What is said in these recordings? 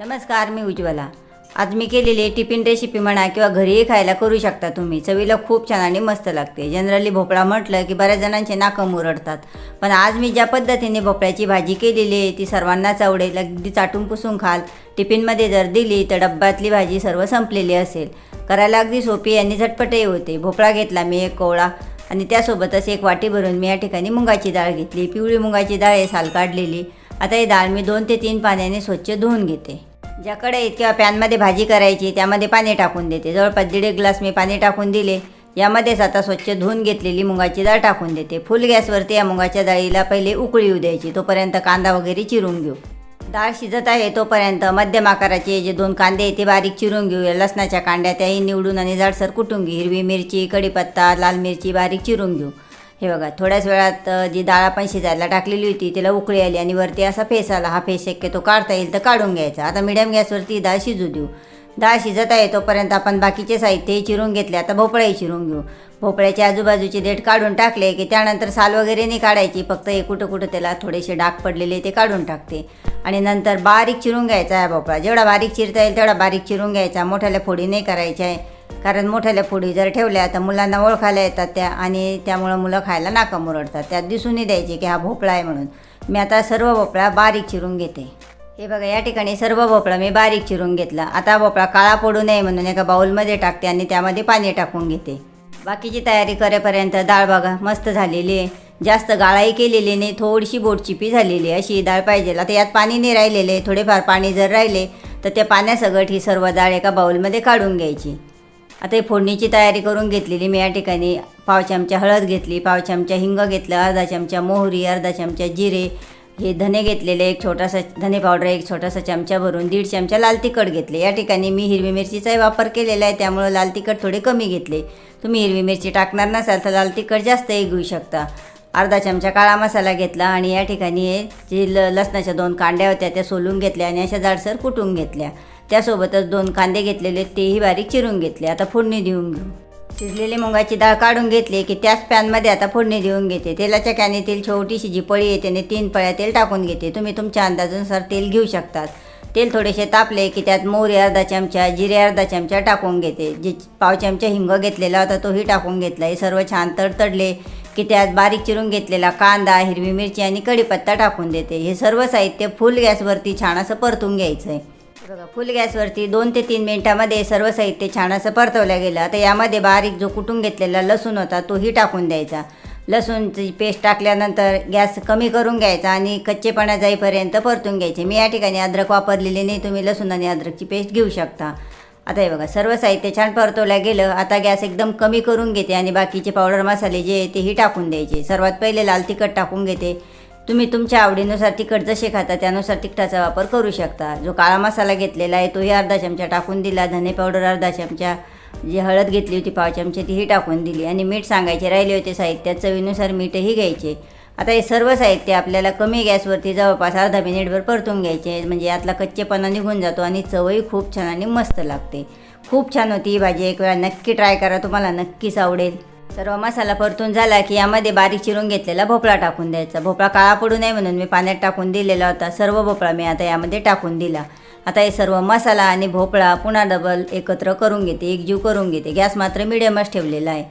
नमस्कार मी उज्ज्वला. आज मी केलेली टिफिन रेसिपी म्हणा किंवा घरीही खायला करू शकता तुम्ही. चवीला खूप छान आणि मस्त लागते. जनरली भोपळा म्हटलं की बऱ्याच जणांचे नाकं मुरडतात. पण आज मी ज्या पद्धतीने भोपळ्याची भाजी केलेली आहे ती सर्वांनाच आवडेल अगदी चाटून पुसून खाल. टिफिनमध्ये जर दिली तर डब्यातली भाजी सर्व संपलेली असेल. करायला अगदी सोपी आणि झटपटही होते. भोपळा घेतला मी एक कोवळा आणि त्यासोबतच एक वाटी भरून मी या ठिकाणी मुगाची डाळ घेतली. पिवळी मुगाची डाळ आहे साल काढलेली. आता ही डाळ मी दोन ते तीन पाण्याने स्वच्छ धुवून घेते. ज्याकडे कढईत किंवा पॅनमध्ये भाजी करायची त्यामध्ये पाणी टाकून देते. जवळपास दीड एक ग्लास मी पाणी टाकून दिले. यामध्येच आता स्वच्छ धुवून घेतलेली मुगाची डाळ टाकून देते. फुल गॅसवरती या मुगाच्या डाळीला पहिले उकळी येऊ द्यायची तोपर्यंत कांदा वगैरे चिरून घेऊ. डाळ शिजत आहे तोपर्यंत मध्यम आकाराचे जे दोन कांदे आहेत ते बारीक चिरून घेऊ लसणाच्या कांड्या त्याही निवडून आणि जाडसर कुटून घेऊ हिरवी मिरची कढीपत्ता लाल मिरची बारीक चिरून घेऊ. हे बघा थोड्याच वेळात जी डाळ आपण शिजायला टाकलेली होती तिला उकळी आली आणि वरती असा फेस आला. हा फेस शक्यतो काढता येईल तर काढून घ्यायचा. आता मिडियम गॅसवरती डाळ शिजू देऊ. डाळ शिजत आहे तोपर्यंत आपण बाकीचे साहित्यही चिरून घेतले. आता भोपळाही चिरून घेऊ. भोपळ्याच्या आजूबाजूचे देठ काढून टाकले की त्यानंतर साल वगैरे नाही काढायची. फक्त हे कुठं कुठं त्याला थोडेसे डाग पडलेले ते काढून टाकते. आणि नंतर बारीक चिरून घ्यायचा आहे भोपळा. जेवढा बारीक चिरता येईल तेवढा बारीक चिरून घ्यायचा. मोठ्याला फोडी नाही करायच्या. आहे कारण मोठ्याल्या पुढे जर ठेवल्या तर मुलांना ओळखायला येतात त्या आणि त्यामुळं मुलं खायला नाका मुरडतात त्यात दिसूनही द्यायचे की हा भोपळा आहे म्हणून. मी आता सर्व भोपळा बारीक चिरून घेते. हे बघा या ठिकाणी सर्व भोपळा मी बारीक चिरून घेतला. आता भोपळा काळा पडू नये म्हणून एका बाऊलमध्ये टाकते आणि त्यामध्ये पाणी टाकून घेते. बाकीची तयारी करेपर्यंत डाळ बघा मस्त झालेली आहे. जास्त गाळाही केलेली नाही थोडीशी बोटचिपी झालेली आहे. अशी डाळ पाहिजे. आता यात पाणी नाही राहिलेले थोडेफार पाणी जर राहिले तर त्या पाण्यासगट ही सर्व डाळ एका बाऊलमध्ये काढून घ्यायची. आता ही फोडणीची तयारी करून घेतलेली मी या ठिकाणी पाव चमचा हळद घेतली पाव चमचा हिंग घेतलं अर्धा चमचा मोहरी अर्धा चमचा जिरे हे धने घेतलेले एक छोटासा धने पावडर एक छोटासा चमचा भरून दीड चमचा लाल तिखट घेतले. या ठिकाणी मी हिरवी मिरचीचाही वापर केलेला आहे त्यामुळं लाल तिखट थोडे कमी घेतले. तुम्ही हिरवी मिरची टाकणार नसाल तर लाल तिखट जास्तही घेऊ शकता. अर्धा चमचा काळा मसाला घेतला आणि या ठिकाणी हे जे ल लसणाच्या दोन कांड्या होत्या त्या सोलून घेतल्या आणि अशा जाडसर कुटून घेतल्या. त्यासोबतच दोन कांदे घेतलेले तेही बारीक चिरून घेतले. आता फोडणी देऊन घेऊ. शिजलेली मुगाची डाळ काढून घेतली की त्याच पॅनमध्ये आता फोडणी देऊन घेते. तेलाच्या कॅनीतील छोटीशी जी पळी आहे आणि तीन पळ्या तेल टाकून घेते. तुम्ही तुमच्या अंदाजानुसार तेल घेऊ शकतात. तेल थोडेसे तापले की त्यात मोहरी अर्धा चमचा जिरे अर्धा चमचा टाकून घेते. जे पाव चमचा हिंग घेतलेला होता तोही टाकून घेतला. हे सर्व छान तडतडले की त्यात बारीक चिरून घेतलेला कांदा हिरवी मिरची आणि कढीपत्ता टाकून देते. हे सर्व साहित्य फुल गॅसवरती छान असं परतून घ्यायचं आहे बघा फुल गॅसवरती दोन ते तीन मिनिटामध्ये सर्व साहित्य छान असं परतवलं गेलं. आता यामध्ये बारीक जो कुटून घेतलेला लसूण होता तोही टाकून द्यायचा. लसूणची पेस्ट टाकल्यानंतर गॅस कमी करून घ्यायचा आणि कच्चेपणा जाईपर्यंत परतून घ्यायचे. मी या ठिकाणी अद्रक वापरलेली नाही तुम्ही लसूण आणि अद्रकची पेस्ट घेऊ शकता. आता हे बघा सर्व साहित्य छान परतवलं गेलं. आता गॅस एकदम कमी करून घेते आणि बाकीचे पावडर मसाले जे आहे तेही टाकून द्यायचे. सर्वात पहिले लाल तिखट टाकून घेते. तुम्ही तुमच्या आवडीनुसार तिखट जसे खाता त्यानुसार तिखटाचा वापर करू शकता. जो काळा मसाला घेतलेला आहे तोही अर्धा चमचा टाकून दिला. धने पावडर अर्धा चमचा जी हळद घेतली होती पाव चमचे तीही टाकून दिली. आणि मीठ सांगायचे राहिले होते साहित्यात चवीनुसार मीठही घ्यायचे. आता हे सर्व साहित्य आपल्याला कमी गॅसवरती जवळपास अर्धा मिनिटभर परतून घ्यायचे. म्हणजे यातला कच्चेपणा निघून जातो आणि चवही खूप छान आणि मस्त लागते. खूप छान होती ही भाजी. एक वेळा नक्की ट्राय करा. तुम्हाला नक्कीच आवडेल. सर्व मसाला परतून झाला की यामध्ये बारीक चिरून घेतलेला भोपळा टाकून द्यायचा. भोपळा काळा पडू नये म्हणून मी पाण्यात टाकून दिलेला होता. सर्व भोपळा मी आता यामध्ये टाकून दिला. आता हे सर्व मसाला आणि भोपळा पुन्हा डबल एकत्र करून घेते. एकजीव करून घेते. गॅस मात्र मिडियमच ठेवलेला आहे.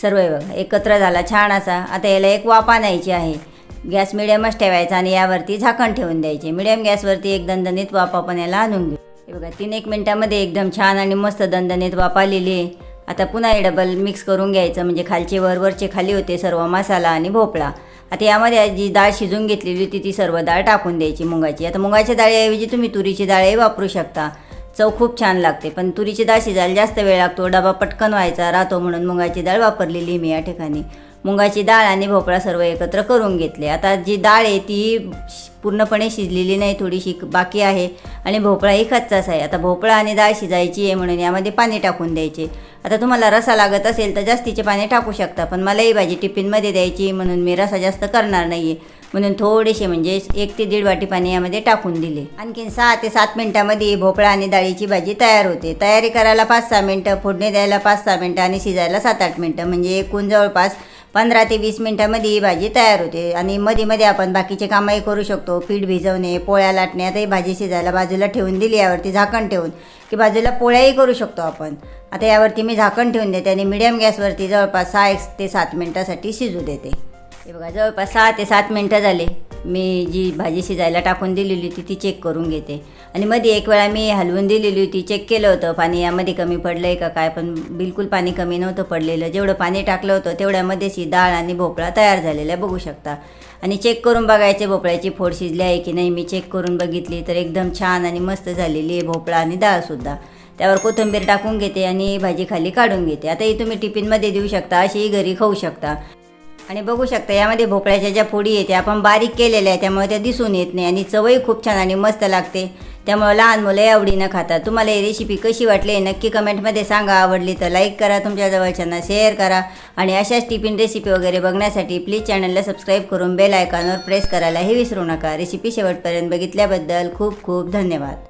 सर्व बघा एकत्र झाला छान असा आता याला एक वाफ आणायची आहे. गॅस मिडियमच ठेवायचा आणि यावरती झाकण ठेवून द्यायचे. मिडियम गॅसवरती एक दणदणीत वाफ आपण याला आणून घेऊ. हे बघा तीन एक मिनटामध्ये एकदम छान आणि मस्त दणदणीत वाफ आलेली आहे. आता पुन्हा हे डबल मिक्स करून घ्यायचं. म्हणजे खालचे वरवरचे खाली होते सर्व मसाला आणि भोपळा. आता यामध्ये जी डाळ शिजून घेतलेली होती ती सर्व डाळ टाकून द्यायची मुगाची. आता मुगाच्या डाळीऐवजी तुम्ही तुरीची डाळही वापरू शकता. चव खूप छान लागते पण तुरीची डाळ शिजायला जास्त वेळ लागतो. डबा पटकन व्हायचा राहतो म्हणून मुगाची डाळ वापरलेली मी या ठिकाणी. मुगाची डाळ आणि भोपळा सर्व एकत्र करून घेतले. आता जी डाळ आहे ती पूर्णपणे शिजलेली नाही थोडीशी बाकी आहे आणि भोपळाही कच्चाच आहे. आता भोपळा आणि डाळ शिजायची आहे म्हणून यामध्ये पाणी टाकून द्यायचे. आता तुम्हाला रसा लागत असेल तर जास्तीचे पाणी टाकू शकता पण मलाही भाजी टिफिनमध्ये द्यायची म्हणून मी रसा जास्त करणार नाही आहे म्हणून थोडेसे म्हणजे एक ते दीड वाटी पाणी यामध्ये टाकून दिले. आणखीन सहा ते सात मिनटामध्ये भोपळा आणि डाळीची भाजी तयार होते. तयारी करायला पाच सहा मिनटं फोडणी द्यायला पाच सहा मिनटं आणि शिजायला सात आठ मिनटं. म्हणजे एकूण जवळपास पंधरा ते वीस मिनटामध्ये ही भाजी तयार होते. आणि मध्ये मध्ये आपण बाकीचे कामही करू शकतो. पीठ भिजवणे पोळ्या लाटणे आता ही भाजी शिजायला बाजूला ठेवून दिली. यावरती झाकण ठेवून की बाजूला पोळ्याही करू शकतो आपण. आता यावरती मी झाकण ठेवून देते आणि मिडियम गॅसवरती जवळपास सहा एक ते सात मिनटासाठी शिजू देते. हे बघा जवळपास सहा ते सात मिनटं झाले. मी जी भाजी शिजायला टाकून दिलेली होती ती चेक करून घेते. आणि मध्ये एक वेळा मी हलवून दिलेली होती चेक केलं होतं. पाणी यामध्ये कमी पडलं आहे का काय पण बिलकुल पाणी कमी नव्हतं पडलेलं. जेवढं पाणी टाकलं होतं तेवढ्यामध्येच ही डाळ आणि भोपळा तयार झालेला आहे बघू शकता. आणि चेक करून बघायचे भोपळ्याची फोड शिजली आहे की नाही मी चेक करून बघितली तर एकदम छान आणि मस्त झालेली आहे भोपळा आणि डाळसुद्धा त्यावर कोथिंबीर टाकून घेते आणि भाजी खाली काढून घेते. आता ही तुम्ही टिफिनमध्ये देऊ शकता अशीही घरी खाऊ शकता. आणि बघू शकता यामध्ये भोपळ्याच्या ज्या फोडी आहेत त्या आपण बारीक केलेल्या आहे त्यामुळे त्या दिसून येत नाही आणि चवही खूप छान आणि मस्त लागते. त्यामुळे लहान मुलं आवडीनं खातात तुम्हाला ही रेसिपी कशी वाटली नक्की कमेंटमध्ये सांगा. आवडली तर लाईक करा तुमच्या जवळच्यांना शेअर करा. आणि अशाच टिफिन रेसिपी वगैरे बघण्यासाठी प्लीज चॅनलला सबस्क्राईब करून बेल आयकॉनवर प्रेस करायलाही विसरू नका. रेसिपी शेवटपर्यंत बघितल्याबद्दल खूप खूप धन्यवाद.